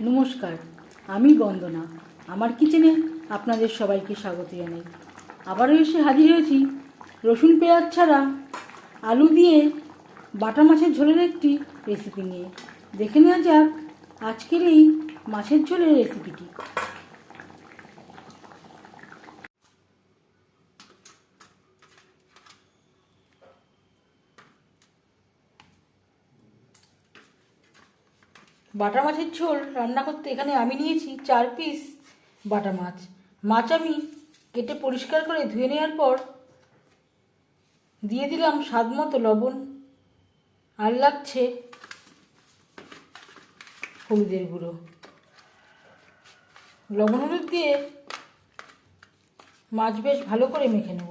নমস্কার, আমি বন্দনা। আমার কিচেনে আপনাদের সবাইকে স্বাগত জানাই। আবারও এসে হাজির হয়েছি রসুন পেঁয়াজ ছাড়া আলু দিয়ে বাটা মাছের ঝোলের একটি রেসিপি নিয়ে। দেখে নেওয়া যাক আজকের এই মাছের ঝোলের রেসিপিটি বাটা মাছের ঝোল রান্না করতে এখানে আমি নিয়েছি চার পিস বাটা মাছ। মাছ আমি কেটে পরিষ্কার করে ধুয়ে নেওয়ার পর দিয়ে দিলাম স্বাদ মতো লবণ। আর লাগছে হলুদের গুঁড়ো। লবণ হলুদ দিয়ে মাছ বেশ ভালো করে মেখে নেব।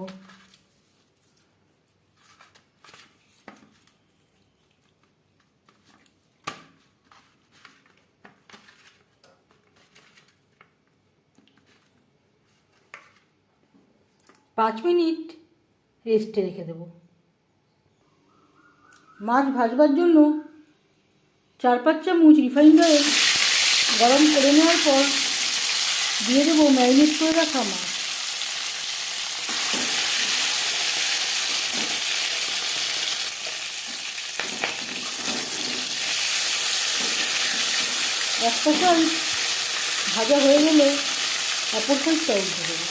পাঁচ মিনিট রেস্টে রেখে দেব। মাছ ভাজবার জন্য চার পাঁচ চামচ রিফাইন্ড অয়েল গরম করে নেওয়ার পর দিয়ে দেবো ম্যারিনেট করে রাখা মাছ। একটা সাইড ভাজা হয়ে গেলে অপর সাইডটা উঠে দেবো।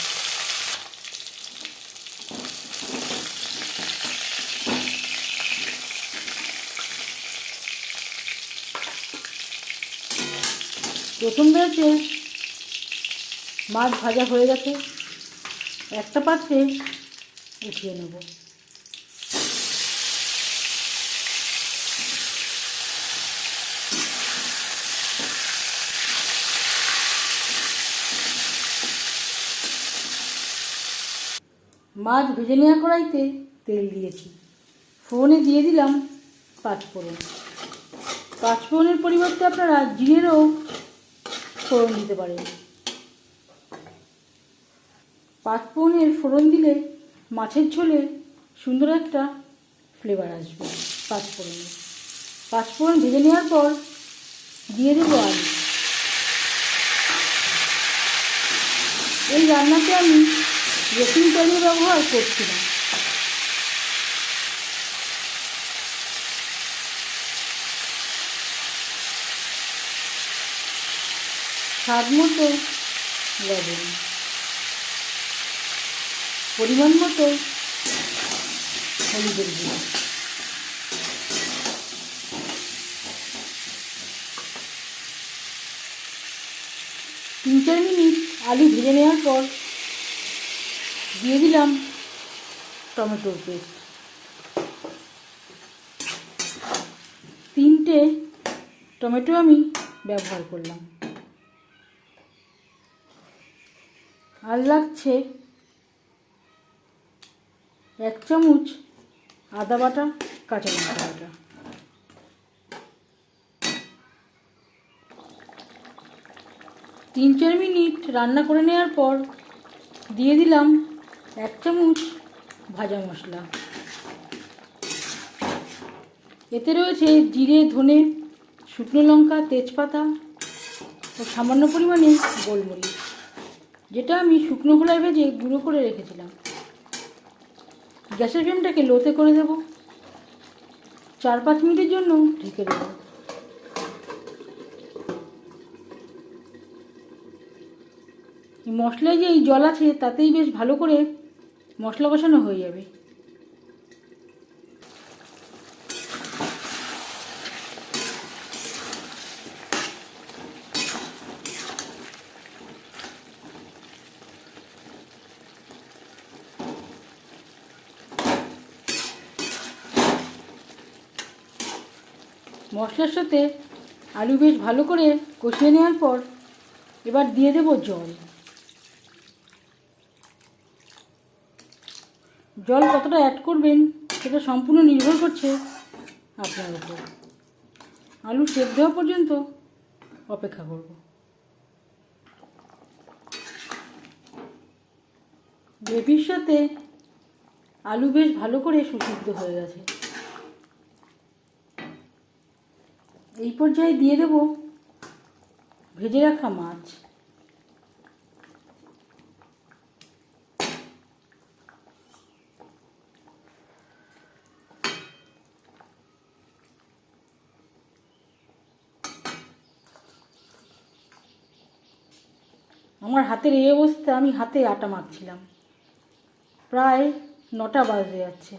প্রথম ব্যাচে মাছ ভাজা হয়ে গেছে। একটা পাত্রে উঠিয়ে নেব। মাছ ভেজে নেওয়া কড়াইতে তেল দিয়েছি। ফোনে দিয়ে দিলাম পাঁচফোড়ন। পাঁচফোড়নের পরিবর্তে আপনারা জিরেরও ফোড়ন দিতে পারেন। পাঁচফোড়নের ফোড়ন দিলে মাছের ঝোলে সুন্দর একটা ফ্লেভার আসবে পাঁচফোড়নে পাঁচফোড়ন ভেজে নেওয়ার পর দিয়ে দেবো আলু। এই রান্নাতে আমি রসুন তেলের ব্যবহার করছি না। স্বাদ মতো লবণ পরিমাণ মতো হলুদের গুঁড়ো। তিন চার মিনিট আলু ভেজে নেওয়ার পর দিয়ে দিলাম টমেটোর পেস্ট। তিনটে টমেটো আমি ব্যবহার করলাম। আর লাগছে এক চামচ আদা বাটা, কাঁচা লঙ্কা বাটা। তিন চার মিনিট রান্না করে নেওয়ার পর দিয়ে দিলাম এক চামচ ভাজা মশলা। এতে রয়েছে জিরে, ধনে, শুকনো লঙ্কা, তেজপাতা ও সামান্য পরিমাণে গোলমরিচ। যেটা আমি শুকনো খোলায় ভেজে গুঁড়ো করে রেখেছিলাম। গ্যাসের ফ্লেমটাকে লোতে করে দেব। চার পাঁচ মিনিটের জন্য ঢেকে দেবো। মশলায় যে এই জল আছে, তাতেই বেশ ভালো করে মশলা বসানো হয়ে যাবে। মশলার সাথে আলু বেশ ভালো করে কষিয়ে নেওয়ার পর এবার দিয়ে দেব জল। জল কতটা অ্যাড করবেন সেটা সম্পূর্ণ নির্ভর করছে আপনার উপর। আলু সেদ্ধ দেওয়া পর্যন্ত অপেক্ষা করব। গ্রেভির সাথে আলু বেশ ভালো করে সুসিদ্ধ হয়ে গেছে। এই পর্যায়ে দিয়ে দেব। ভেজে রাখা মাছ। আমার হাতের এই অবস্থা আমি হাতে আটা মাখছিলাম। প্রায় নটা বাজে যাচ্ছে।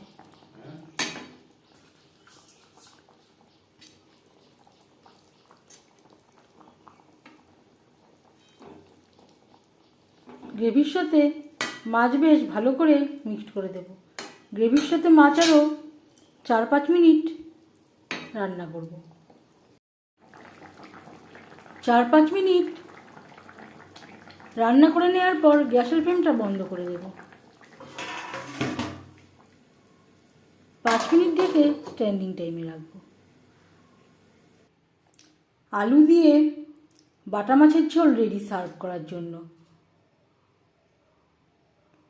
গ্রেভির সাথে মাছ বেশ ভালো করে মিক্সড করে দেব। গ্রেভির সাথে মাছ আরও চার পাঁচ মিনিট রান্না করব। চার পাঁচ মিনিট রান্না করে নেওয়ার পর গ্যাসের ফ্লেমটা বন্ধ করে দেব। পাঁচ মিনিট ঢেকে স্ট্যান্ডিং টাইমে রাখব। আলু দিয়ে বাটা মাছের ঝোল রেডি সার্ভ করার জন্য।